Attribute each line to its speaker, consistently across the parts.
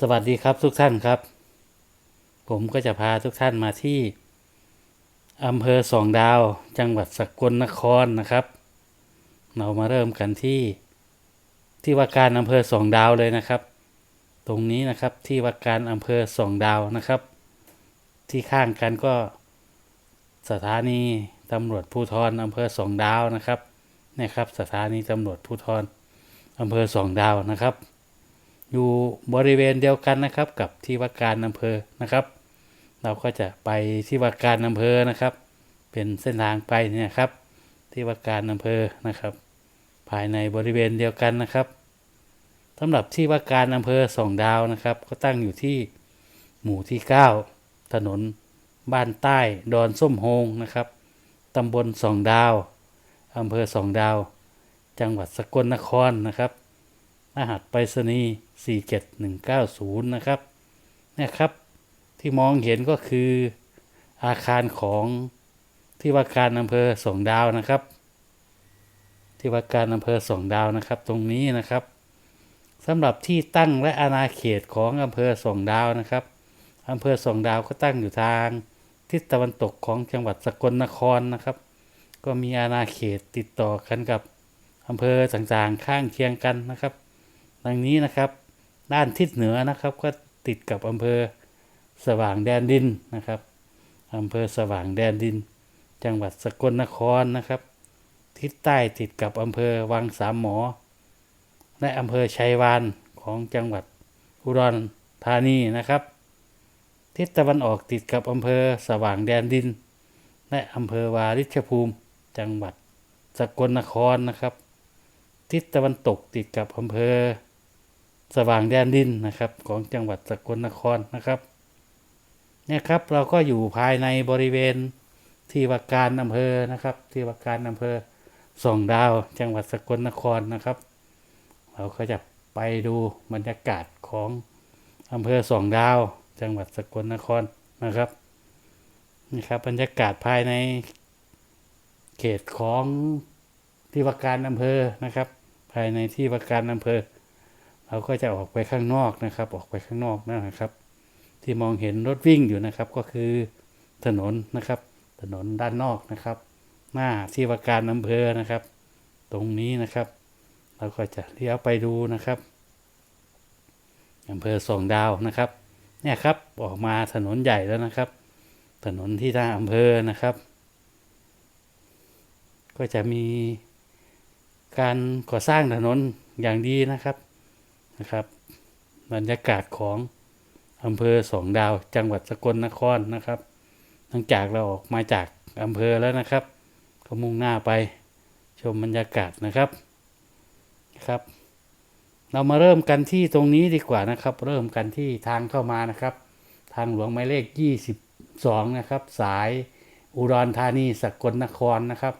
Speaker 1: สวัสดีครับทุกท่านครับ ผมก็จะพาทุกท่านมาที่อำเภอสองดาว จังหวัดสกลนครนะครับ เรามาเริ่มกันที่ ที่ว่าการอำเภอสองดาวเลยนะครับ ตรงนี้นะครับที่ว่าการอำเภอสองดาวนะครับ ที่ข้างกันก็ สถานีตำรวจภูธรอำเภอสองดาวนะครับนี่ครับ สถานีตำรวจภูธรอำเภอสองดาวนะครับ อยู่บริเวณเดียวกันนะครับ กับที่ว่าการอำเภอนะครับ เราก็จะไปที่ว่าการอำเภอนะครับ เป็นเส้นทางไปเนี่ยครับ ที่ว่าการอำเภอนะครับ ภายในบริเวณเดียวกันนะครับสำหรับที่ว่าการอำเภอสองดาวนะครับ ก็ตั้งอยู่ที่หมู่ที่ 9 ถนนบ้านใต้ดอนส้มโฮงนะครับตำบลสองดาวอำเภอสองดาว จังหวัดสกลนครนะครับ รหัสไปรษณีย์47190 นะครับเนี่ยครับที่มองเห็นก็คืออาคารของที่ว่าการอำเภอสองดาวนะครับ ที่ว่าการอำเภอสองดาวนะครับ ตรงนี้นะครับสำหรับที่ตั้งและอาณาเขตของอำเภอสองดาวนะครับอำเภอสองดาวก็ตั้งอยู่ทางทิศตะวันตกของจังหวัดสกลนครนะครับ ก็มีอาณาเขตติดต่อกันกับอำเภอต่างๆข้างเคียงกันนะครับ ดังนี้นะครับ ด้านทิศเหนือนะครับ ก็ติดกับอำเภอสว่างแดนดินนะครับอำเภอสว่างแดนดิน จังหวัดสกลนครนะครับ ทิศใต้ติดกับอำเภอวังสามหมอ และอำเภอชัยวานของจังหวัดอุดรธานีนะครับ ทิศตะวันออกติดกับอำเภอสว่างแดนดิน และอำเภอวาริชภูมิ จังหวัดสกลนครนะครับ ทิศตะวันตกติดกับอำเภอ สว่างแดนดินนะครับ ของจังหวัดสกลนครนะครับเนี่ยครับเราก็อยู่ภายในบริเวณที่ว่าการอำเภอนะครับ ที่ว่าการอำเภอส่องดาวจังหวัดสกลนครนะครับ เราก็จะไปดูบรรยากาศของอำเภอส่องดาว จังหวัดสกลนครนะครับนี่ครับบรรยากาศภายในเขตของที่ว่าการอำเภอนะครับ ภายในที่ว่าการอำเภอ เราก็จะออกไปข้างนอกนะครับ ออกไปข้างนอกนะครับ ที่มองเห็นรถวิ่งอยู่นะครับ ก็คือถนนนะครับ ถนนด้านนอกนะครับ หน้าที่ว่าการอำเภอนะครับ ตรงนี้นะครับ เราก็จะเลี้ยวไปดูนะครับอำเภอสองดาวนะครับ เนี่ยครับออกมาถนนใหญ่แล้วนะครับ ถนนที่หน้าอำเภอนะครับ ก็จะมีการก่อสร้างถนนอย่างดีนะครับ นะครับ บรรยากาศของอำเภอสองดาวจังหวัดสกลนครนะครับหลังจากเราออกมาจากอำเภอแล้วนะครับ ก็มุ่งหน้าไปชมบรรยากาศนะครับนะครับ เรามาเริ่มกันที่ตรงนี้ดีกว่านะครับ เริ่มกันที่ทางเข้ามานะครับ ทางหลวงหมายเลข 22 นะครับ สายอุดรธานีสกลนครนะครับ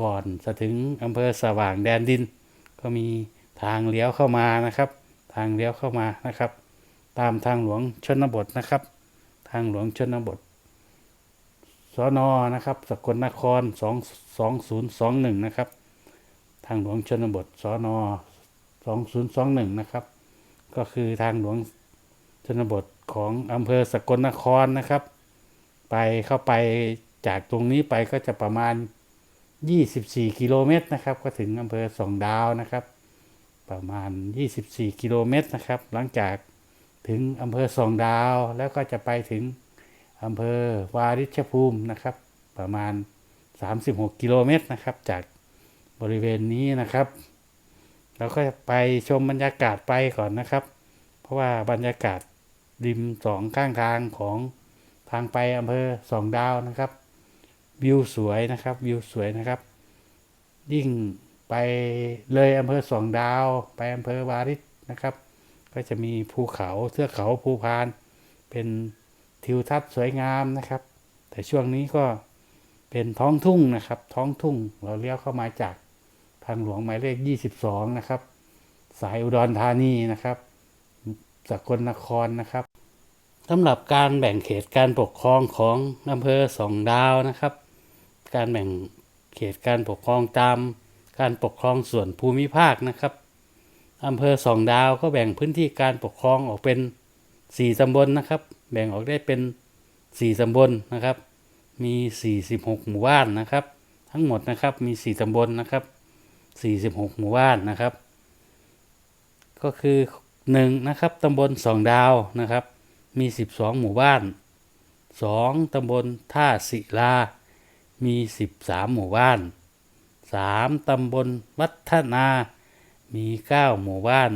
Speaker 1: ก่อนจะถึงอำเภอสว่างแดนดิน ก็มี ทางเลี้ยวเข้ามานะครับ ทางเลี้ยวเข้ามานะครับ ตามทางหลวงชนบทนะครับ ทางหลวงชนบทสนนะครับสกลนคร2 2021นะครับ ทางหลวงชนบทสน2021นะครับ ก็คือทางหลวงชนบทของอำเภอสกลนครนะครับ ไปเข้าไปจากตรงนี้ไปก็จะประมาณ 24 กิโลเมตรนะครับ ก็ถึงอำเภอสองดาวนะครับ ประมาณ 24 กิโลเมตรนะครับ หลังจากถึงอำเภอสองดาวแล้วก็จะไปถึงอำเภอวาริชภูมินะครับ ประมาณ 36 กิโลเมตรนะครับ จากบริเวณนี้นะครับเราก็ไปชมบรรยากาศไปก่อนนะครับ เพราะว่าบรรยากาศริมสองข้างทางของทางไปอำเภอสองดาวนะครับ วิวสวยนะครับ วิวสวยนะครับ ยิ่ง ไปเลยอำเภอสองดาว ไปอำเภอวาริชนะครับ ก็จะมีภูเขาเทือกเขาภูพาน เป็นทิวทัศน์สวยงามนะครับ แต่ช่วงนี้ก็เป็นท้องทุ่งนะครับ ท้องทุ่งเราเลี้ยวเข้ามาจากทางหลวงหมายเลข 22 นะครับ สายอุดรธานีนะครับสกลนครนะครับสำหรับการแบ่งเขตการปกครองของอำเภอสองดาวนะครับ การแบ่งเขตการปกครองตาม การปกครองส่วนภูมิภาคนะครับอำเภอสองดาวก็แบ่งพื้นที่การปกครองออกเป็นสี่ตำบลนะครับ แบ่งออกได้เป็นสี่ตำบลนะครับ มีสี่สิบหกหมู่บ้านนะครับ ทั้งหมดนะครับมีสี่ตำบลนะครับสี่สิบหกหมู่บ้านนะครับ ก็คือหนึ่งนะครับตำบลสองดาวนะครับ มีสิบสองหมู่บ้านสองตำบลท่าศิลา มีสิบสามหมู่บ้าน สามตำบลวัฒนา มีเก้าหมู่บ้าน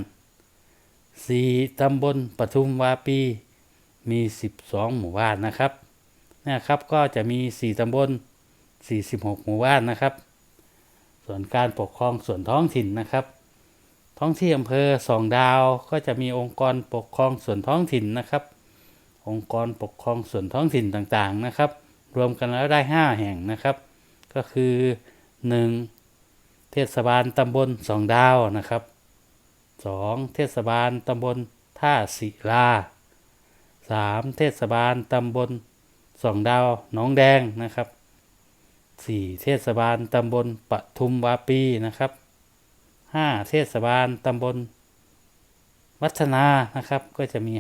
Speaker 1: สี่ตำบลปทุมวาปี มีสิบสองหมู่บ้านนะครับนะครับก็จะมีสี่ตำบลสี่สิบหกหมู่บ้านนะครับ ส่วนการปกครองส่วนท้องถิ่นนะครับ ท้องที่อำเภอสองดาวก็จะมีองค์กรปกครองส่วนท้องถิ่นนะครับ องค์กรปกครองส่วนท้องถิ่นต่างๆนะครับ รวมกันแล้วได้ 5 แห่งนะครับ ก็คือ 1. เทศบาลตำบลสองดาวนะครับ 2. เทศบาลตำบลท่าศิลา 3. เทศบาลตำบลสองดาวหนองแดงนะครับ 4. เทศบาลตำบลปทุมวาปีนะครับ 5. เทศบาลตำบลวัฒนานะครับ ก็จะมี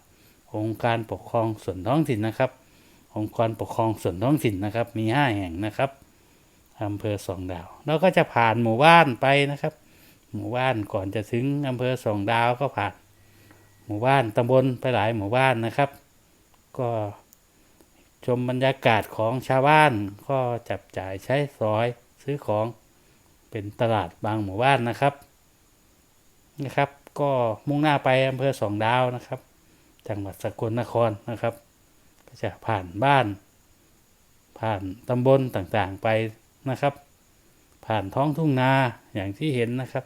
Speaker 1: 5องค์การปกครองส่วนท้องถิ่นนะครับ องค์กรปกครองส่วนท้องถิ่นนะครับ มี5แห่งนะครับ อำเภอสองดาว แล้วก็จะผ่านหมู่บ้านไปนะครับ หมู่บ้านก่อนจะถึงอำเภอสองดาวก็ผ่าน หมู่บ้านตำบลไปหลายหมู่บ้านนะครับ ก็ชมบรรยากาศของชาวบ้านก็จับจ่ายใช้สอยซื้อของเป็นตลาดบางหมู่บ้านนะครับนะครับ ก็มุ่งหน้าไปอำเภอสองดาวนะครับ จังหวัดสกลนครนะครับ ก็จะผ่านบ้าน ผ่านตำบลต่างๆไป นะครับ ผ่านท้องทุ่งนาอย่างที่เห็นนะครับ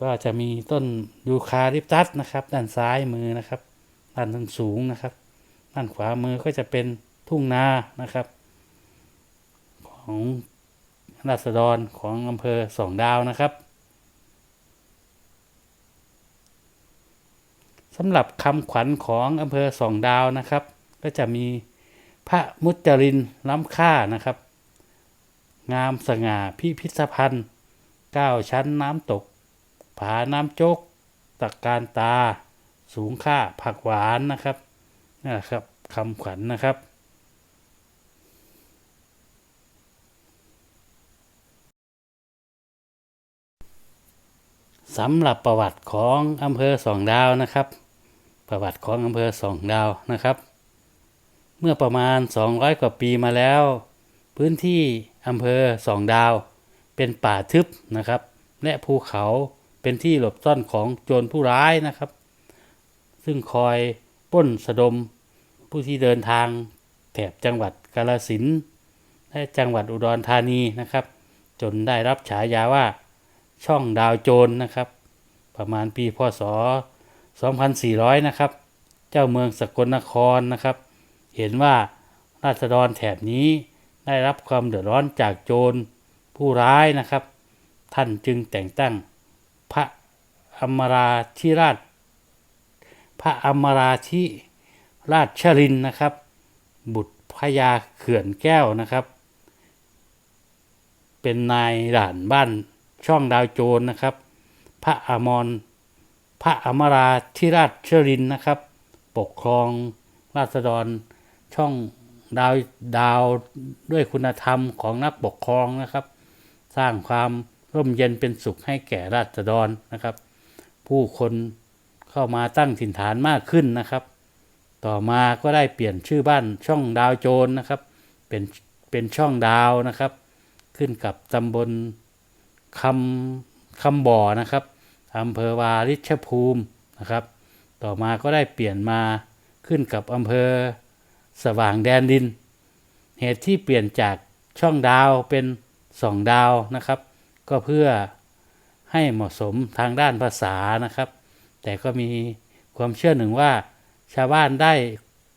Speaker 1: ก็จะมีต้นยูคาลิปตัสนะครับ ด้านซ้ายมือนะครับ ด้านทางสูงนะครับ ด้านขวามือก็จะเป็นทุ่งนานะครับ ของราษฎรของอำเภอสองดาวนะครับสำหรับคำขวัญของอำเภอสองดาวนะครับ ก็จะมี พระมุจรินล้ำค่านะครับ งามสง่าพิพิธภัณฑ์เก้าชั้นน้ำตก ผาน้ำโจกตะการตา สูงค่าผักหวานนะครับนี่แหละครับคำขวัญนะครับ สำหรับประวัติของอำเภอสองดาวนะครับ ประวัติของอำเภอสองดาวนะครับ เมื่อประมาณ 200 กว่าปีมาแล้ว พื้นที่อำเภอสองดาว เป็นป่าทึบนะครับ และภูเขาเป็นที่หลบซ่อนของโจรผู้ร้ายนะครับ ซึ่งคอยป้นสะดมผู้ที่เดินทางแถบจังหวัดกาฬสินและจังหวัดอุดรธานีนะครับ จนได้รับฉายาว่าช่องดาวโจรนะครับ ประมาณปีพศ 2400 นะครับ เจ้าเมืองสกลนครนะครับ เห็นว่าราษฎรแถบนี้ได้รับความเดือดร้อนจากโจรผู้ร้ายนะครับ ท่านจึงแต่งตั้งพระอมราธิราช พระอมราธิราชชรินนะครับ บุตรพญาเขื่อนแก้วนะครับ เป็นนายด่านบ้านช่องดาวโจรนะครับ พระอมรพระอมราธิราชชรินนะครับ ปกครองราษฎร ช่องดาวดาวด้วยคุณธรรมของนักปกครองนะครับ สร้างความร่มเย็นเป็นสุขให้แก่ราษฎรนะครับ ผู้คนเข้ามาตั้งถิ่นฐานมากขึ้นนะครับ ต่อมาก็ได้เปลี่ยนชื่อบ้านช่องดาวโจรนะครับ เป็นเป็นช่องดาวนะครับ ขึ้นกับตำบลคำคำบ่อนะครับอำเภอวาริชภูมินะครับ ต่อมาก็ได้เปลี่ยนมาขึ้นกับอำเภอ สว่างแดนดิน เหตุที่เปลี่ยนจากช่องดาวเป็นสองดาวนะครับ ก็เพื่อให้เหมาะสมทางด้านภาษานะครับ แต่ก็มีความเชื่อหนึ่งว่า ชาวบ้านได้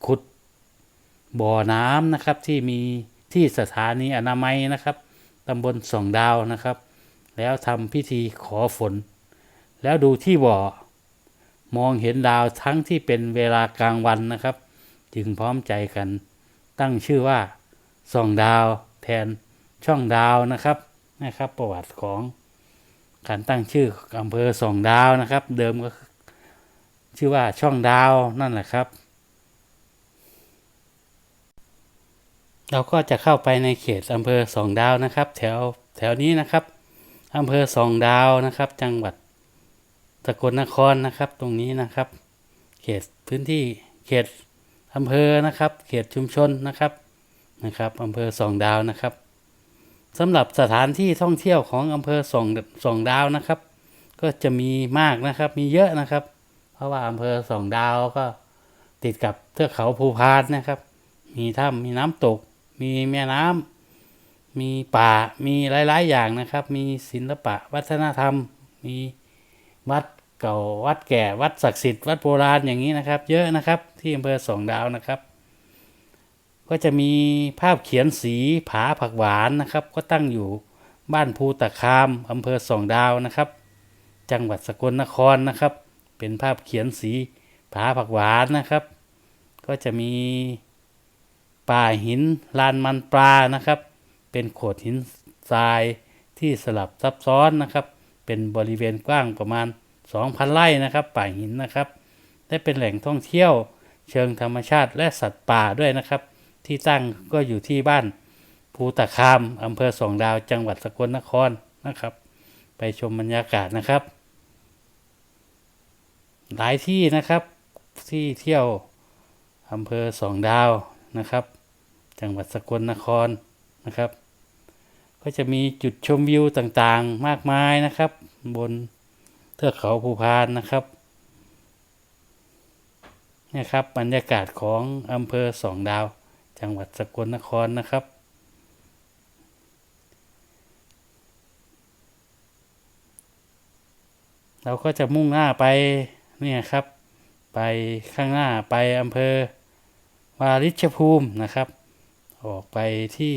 Speaker 1: ขุดบ่อน้ำนะครับที่มีที่สถานีอนามัยนะครับตำบลสองดาวนะครับ แล้วทำพิธีขอฝน แล้วดูที่บ่อ มองเห็นดาวทั้งที่เป็นเวลากลางวันนะครับ จึงพร้อมใจกันตั้งชื่อว่าส่องดาวแทนช่องดาวนะครับนะครับ ประวัติของการตั้งชื่ออำเภอส่องดาวนะครับ เดิมก็ชื่อว่าช่องดาวนั่นแหละครับ เราก็จะเข้าไปในเขตอำเภอสองดาวนะครับ แถวแถวนี้นะครับอำเภอสองดาวนะครับ จังหวัดสกลนครนะครับ ตรงนี้นะครับ เขตพื้นที่เขต อำเภอนะครับ เขตชุมชนนะครับนะครับอำเภอสองดาวนะครับสำหรับสถานที่ท่องเที่ยวของอำเภอสองสองดาวนะครับ ก็จะมีมากนะครับมีเยอะนะครับ เพราะว่าอำเภอสองดาวก็ติดกับเทือกเขาภูพานนะครับ มีถ้ำมีน้ำตก มีแม่น้ำมีป่ามีหลาย ๆ อย่างนะครับ มีศิลปะวัฒนธรรม มีวัด เก่าวัดแก่วัดศักดิ์สิทธิ์วัดโบราณอย่างนี้นะครับ เยอะนะครับที่อำเภอสองดาวนะครับ ก็จะมีภาพเขียนสีผาผักหวานนะครับ ก็ตั้งอยู่บ้านภูตะคามอำเภอสองดาวนะครับ จังหวัดสกลนครนะครับ เป็นภาพเขียนสีผาผักหวานนะครับ ก็จะมีป่าหินลานมันปลานะครับ เป็นโขดหินทรายที่สลับซับซ้อนนะครับ เป็นบริเวณกว้างประมาณ 2,000 ไร่นะครับ ป่าหินนะครับและเป็นแหล่งท่องเที่ยวเชิงธรรมชาติและสัตว์ป่าด้วยนะครับ ที่ตั้งก็อยู่ที่บ้านภูตะคามอำเภอสองดาวจังหวัดสกลนครนะครับ ไปชมบรรยากาศนะครับ หลายที่นะครับที่เที่ยวอำเภอสองดาวนะครับ จังหวัดสกลนครนะครับ ก็จะมีจุดชมวิวต่างๆมากมายนะครับ บน เทือกเขาภูพานนะครับนี่ครับบรรยากาศของอำเภอสองดาว จังหวัดสกลนครนะครับ เราก็จะมุ่งหน้าไปเนี่ยครับ ไปข้างหน้าไปอำเภอวาริชภูมินะครับ ออกไปที่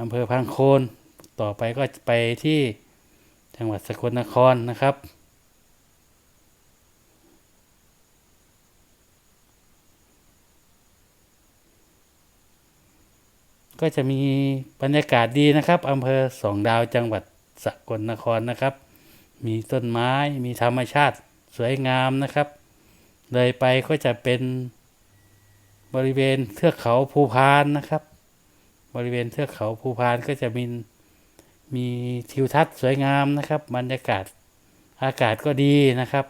Speaker 1: อำเภอพังโคน ต่อไปก็ไปที่ จังหวัดสกลนครนะครับก็จะมีบรรยากาศดีนะครับอำเภอสองดาวจังหวัดสกลนครนะครับ มีต้นไม้มีธรรมชาติสวยงามนะครับ เลยไปก็จะเป็นบริเวณเทือกเขาภูพานนะครับ บริเวณเทือกเขาภูพานก็จะมี มีทิวทัศน์สวยงามนะครับ บรรยากาศอากาศก็ดีนะครับ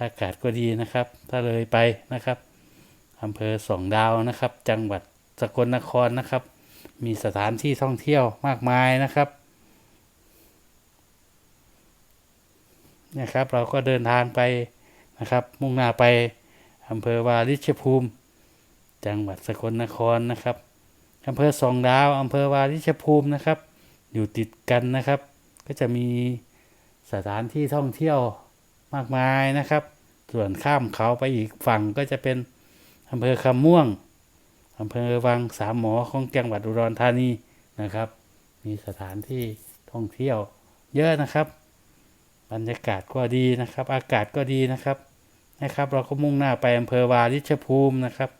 Speaker 1: อากาศก็ดีนะครับ ถ้าเลยไปนะครับอำเภอสองดาวนะครับ จังหวัดสกลนครนะครับ มีสถานที่ท่องเที่ยวมากมายนะครับนะครับ เราก็เดินทางไปนะครับ มุ่งหน้าไปอำเภอวาริชภูมิ จังหวัดสกลนครนะครับอำเภอสองดาวอำเภอวาริชภูมินะครับ อยู่ติดกันนะครับ ก็จะมีสถานที่ท่องเที่ยวมากมายนะครับ ส่วนข้ามเขาไปอีกฝั่งก็จะเป็นอำเภอคำม่วงอำเภอวังสามหมอของจังหวัดอุดรธานีนะครับ มีสถานที่ท่องเที่ยวเยอะนะครับ บรรยากาศก็ดีนะครับ อากาศก็ดีนะครับนะครับ เราก็มุ่งหน้าไปอำเภอวาริชภูมินะครับ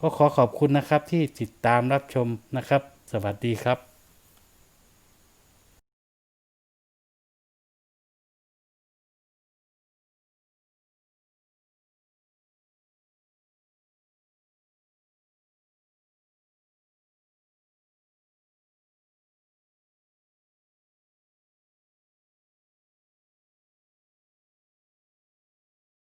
Speaker 1: ก็ขอขอบคุณนะครับที่ติดตามรับชมนะครับ สวัสดีครับ